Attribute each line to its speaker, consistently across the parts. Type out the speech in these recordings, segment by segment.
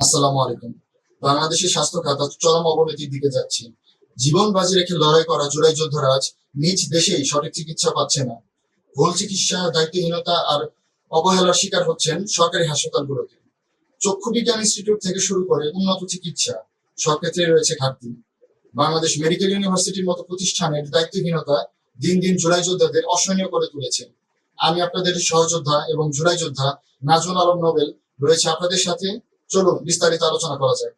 Speaker 1: আসসালামু আলাইকুম। বাংলাদেশের স্বাস্থ্য খাত চরম অবনতির দিকে যাচ্ছে। জীবন বাজি রেখে লড়াই করা জুলাই যোদ্ধারা আজ নিজ দেশেই সঠিক চিকিৎসা পাচ্ছে না। ভুল চিকিৎসা দায়িত্বহীনতা আর অবহেলার শিকার হচ্ছেন সরকারি হাসপাতালগুলোতে। চক্ষু বিজ্ঞান ইনস্টিটিউট থেকে শুরু করে উন্নত চিকিৎসা সব ক্ষেত্রে রয়েছে ঘাটতি। বাংলাদেশ মেডিকেল ইউনিভার্সিটির মতো প্রতিষ্ঠানের দায়িত্বহীনতা দিন দিন জুলাই যোদ্ধাদের অসহনীয় করে তুলেছে। আমি আপনাদের সহযোদ্ধা এবং জুলাই যোদ্ধা নাজুন আলম নোবেল রয়েছে আপনাদের সাথে। চলুন, বিস্তারিত আলোচনা করা যায়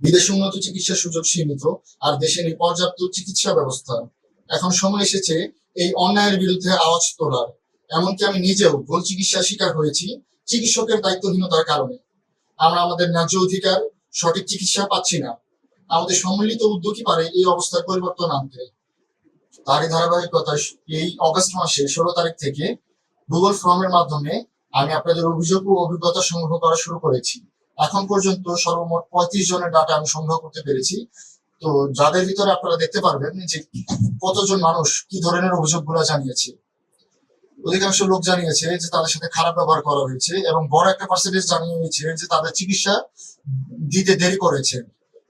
Speaker 1: বিদেশে উন্নত চিকিৎসার সুযোগ সীমিত, আর দেশে নেই পর্যাপ্ত চিকিৎসা ব্যবস্থা। এখন সময় এসেছে এই অন্যায়ের বিরুদ্ধে আওয়াজ তোলার। এমনকি আমি নিজেও ভুল চিকিৎসার শিকার হয়েছি চিকিৎসকের দায়িত্বহীনতার কারণে। আমরা আমাদের ন্যায্য অধিকার, সঠিক চিকিৎসা পাচ্ছি না। আমাদের সম্মিলিত উদ্যোগই পারে এই অবস্থার পরিবর্তন আনতে। তারই ধারাবাহিকতা এই অগস্ট মাসে ষোলো তারিখ থেকে গুগল ফর্মের মাধ্যমে আমি আপনাদের অভিযোগ ও অভিজ্ঞতা সংগ্রহ করা শুরু করেছি। এখন পর্যন্ত সর্বমোট পঁয়ত্রিশ জনের ডাটা আমি সংগ্রহ করতে পেরেছি। তো যাদের ভিতরে আপনারা দেখতে পারবেন যে কতজন মানুষ কি ধরনের অভিযোগগুলো জানিয়েছে। অধিকাংশ লোক জানিয়েছে যে তাদের সাথে খারাপ ব্যবহার করা হয়েছে এবং বড় একটা পার্সেন্টেজ জানিয়ে জানিয়েছে যে তাদের চিকিৎসা দিতে দেরি করেছে।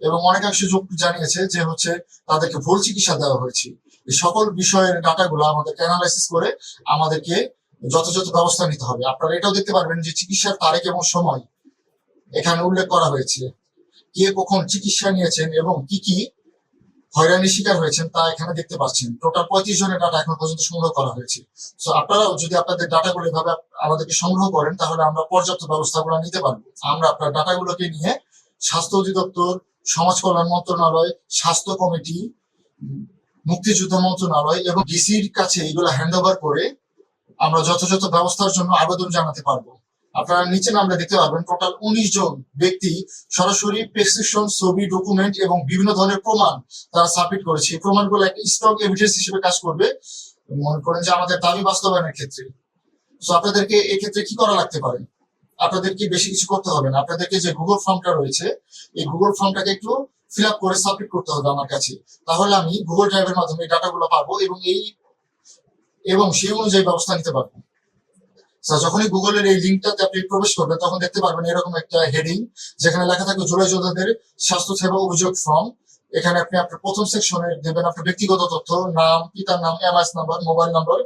Speaker 1: এবং অনেকাংশ লোক জানিয়েছে যে হচ্ছে তাদেরকে ভুল চিকিৎসা দেওয়া হয়েছে। সকল বিষয়ের ডাটাগুলো আমাদেরকে অ্যানালাইসিস করে আমাদেরকে যথাযথ ব্যবস্থা নিতে হবে। আপনারা এটাও দেখতে পারবেন যে চিকিৎসার তারিখ এবং সময় এখানে উল্লেখ করা হয়েছে। কে কখন চিকিৎসা নিয়েছেন এবং কি কি হয়রানির শিকার হয়েছেন তা এখানে দেখতে পাচ্ছেন। টোটাল পঁয়ত্রিশ জনের ডাটা এখন পর্যন্ত সংগ্রহ করা হয়েছে। তো আপনারাও যদি আপনাদের ডাটাগুলো এভাবে আমাদেরকে সংগ্রহ করেন, তাহলে আমরা পর্যাপ্ত ব্যবস্থাগুলো নিতে পারব। আমরা আপনার ডাটাগুলোকে নিয়ে স্বাস্থ্য অধিদপ্তর, সমাজ কল্যাণ মন্ত্রণালয়, স্বাস্থ্য কমিটি মুক্তিযুদ্ধ মন্ত্রণালয় এবং ডিসির কাছে এগুলো হ্যান্ড করে আমরা যথাযথ ব্যবস্থার জন্য আবেদন জানাতে পারব। আপনারা নিচে নামলে দেখতে পারবেন টোটাল উনিশ জন ব্যক্তি সরাসরি প্রেসক্রিপশন ছবি ডকুমেন্ট এবং বিভিন্ন ধরনের প্রমাণ তারা সাবমিট করেছে। এই প্রমাণগুলো একটা স্ট্রং এভিডেন্স হিসেবে কাজ করবে। মনে করেন যে আমাদের দাবি বাস্তবায়নের ক্ষেত্রে। তো আপনাদেরকে এক্ষেত্রে কি করা লাগতে পারে? আপনাদেরকে বেশি কিছু করতে হবে না? আপনাদেরকে যে গুগল ফর্মটা রয়েছে, এই গুগল ফর্মটাকে একটু ফিল আপ করে সাবমিট করতে হবে আমার কাছে। তাহলে আমি গুগল ড্রাইভের মাধ্যমে এই ডাটাগুলো পাবো এবং এই এবং সেই অনুযায়ী ব্যবস্থা নিতে পারব। যখনই গুগলের এই লিঙ্কটাতে আপনি প্রবেশ করবেন, তখন দেখতে পারবেন এরকম একটা হেডিং যেখানে লেখা থাকবে জুলাই যোদ্ধাদের স্বাস্থ্য সেবা অভিযোগ ফর্ম এখানে আপনি আপনার প্রথম সেকশনে দেবেন আপনার ব্যক্তিগত তথ্য, নাম, পিতার নাম এমআইএস নাম্বার মোবাইল নাম্বার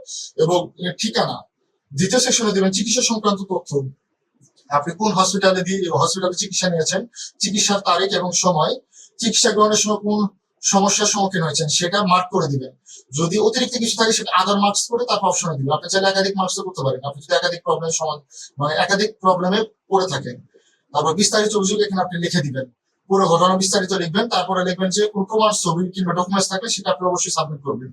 Speaker 1: এবং ঠিকানা। দ্বিতীয় সেকশনে দেবেন চিকিৎসা সংক্রান্ত তথ্য। আপনি কোন হসপিটালে দিয়ে হসপিটালে চিকিৎসা নিয়েছেন, চিকিৎসার তারিখ এবং সময় চিকিৎসা গ্রহণের সময় কোন সমস্যার সম্মুখীন হয়েছেন, সেটা মার্ক করে দিবেন। যদি অতিরিক্ত কিছু থাকে, সেটা আদার মার্কস করে তারপর অপশনে দিবেন। আপনি চাইলে একাধিক মার্কস করতে পারেন। আপনি যদি একাধিক প্রবলেম মানে একাধিক প্রবলেমে পড়ে থাকেন। তারপর বিস্তারিত অভিযোগ এখানে আপনি লিখে দিবেন। পুরো ঘটনা বিস্তারিত লিখবেন। তারপরে লিখবেন যে কোন প্রমাণ, ছবি কিংবা ডকুমেন্টস থাকলে সেটা আপনি অবশ্যই সাবমিট করবেন।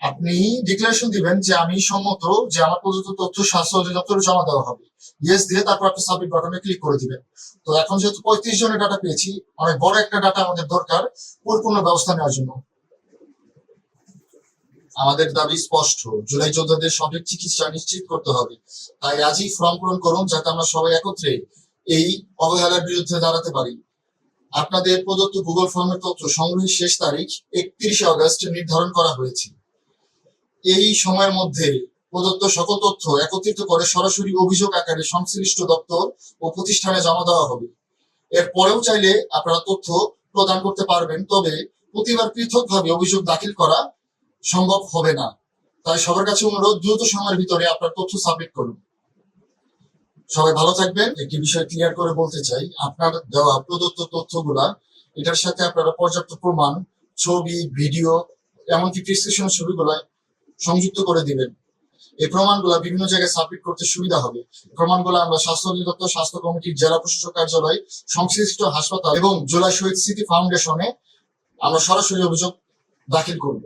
Speaker 1: আপনি ডিক্লারেশন দিবেন যে আমি সম্মত যে আমার প্রদত্ত তথ্য স্বাস্থ্য অধিদপ্তরে জমা দেওয়া হবে। ইয়েস দিয়ে তারপর আপনি সাবমিট বাটনে ক্লিক করে দিবেন। তো এখন যেহেতু পঁয়ত্রিশ জনের ডাটা পেয়েছি, অনেক বড় একটা ডাটা আমাদের দরকার পরিপূর্ণ ব্যবস্থা নেওয়ার জন্য। আমাদের দাবি স্পষ্ট, জুলাই যোদ্ধাদের সঠিক চিকিৎসা নিশ্চিত করতে হবে। তাই আজই ফর্ম পূরণ করুন যাতে আমরা সবাই একত্রে এই অবহেলার বিরুদ্ধে দাঁড়াতে পারি। আপনাদের প্রদত্ত গুগল ফর্মের তথ্য সংগ্রহের শেষ তারিখ একত্রিশে আগস্ট নির্ধারণ করা হয়েছে। এই সময়ের মধ্যে প্রদত্ত সকল তথ্য একত্রিত করে সরাসরি অভিযোগ আকারে সংশ্লিষ্ট দপ্তর ও প্রতিষ্ঠানে জমা দেওয়া হবে। এর পরেও চাইলে আপনারা তথ্য প্রদান করতে পারবেন, তবে প্রতিবার পৃথকভাবে অভিযোগ দাখিল করা সম্ভব হবে না। তাই সবার কাছে অনুরোধ, দ্রুত সময়ের ভিতরে আপনার তথ্য সাবমিট করুন। সবাই ভালো থাকবেন। একটি বিষয় ক্লিয়ার করে বলতে চাই, আপনার দেওয়া প্রদত্ত তথ্যগুলা, এটার সাথে আপনারা পর্যাপ্ত প্রমাণ, ছবি, ভিডিও, এমনকি প্রেসক্রিপশন ছবিগুলা সংযুক্ত করে দিবেন। এই প্রমাণগুলো বিভিন্ন জায়গায় সাবমিট করতে সুবিধা হবে। প্রমাণগুলো আমরা স্বাস্থ্য অধিদপ্তর, স্বাস্থ্য কমিটির জেলা প্রশাসক কার্যালয়, সংশ্লিষ্ট হাসপাতাল এবং জোলা শহীদ স্মৃতি ফাউন্ডেশনে আমরা সরাসরি অভিযোগ দাখিল করব।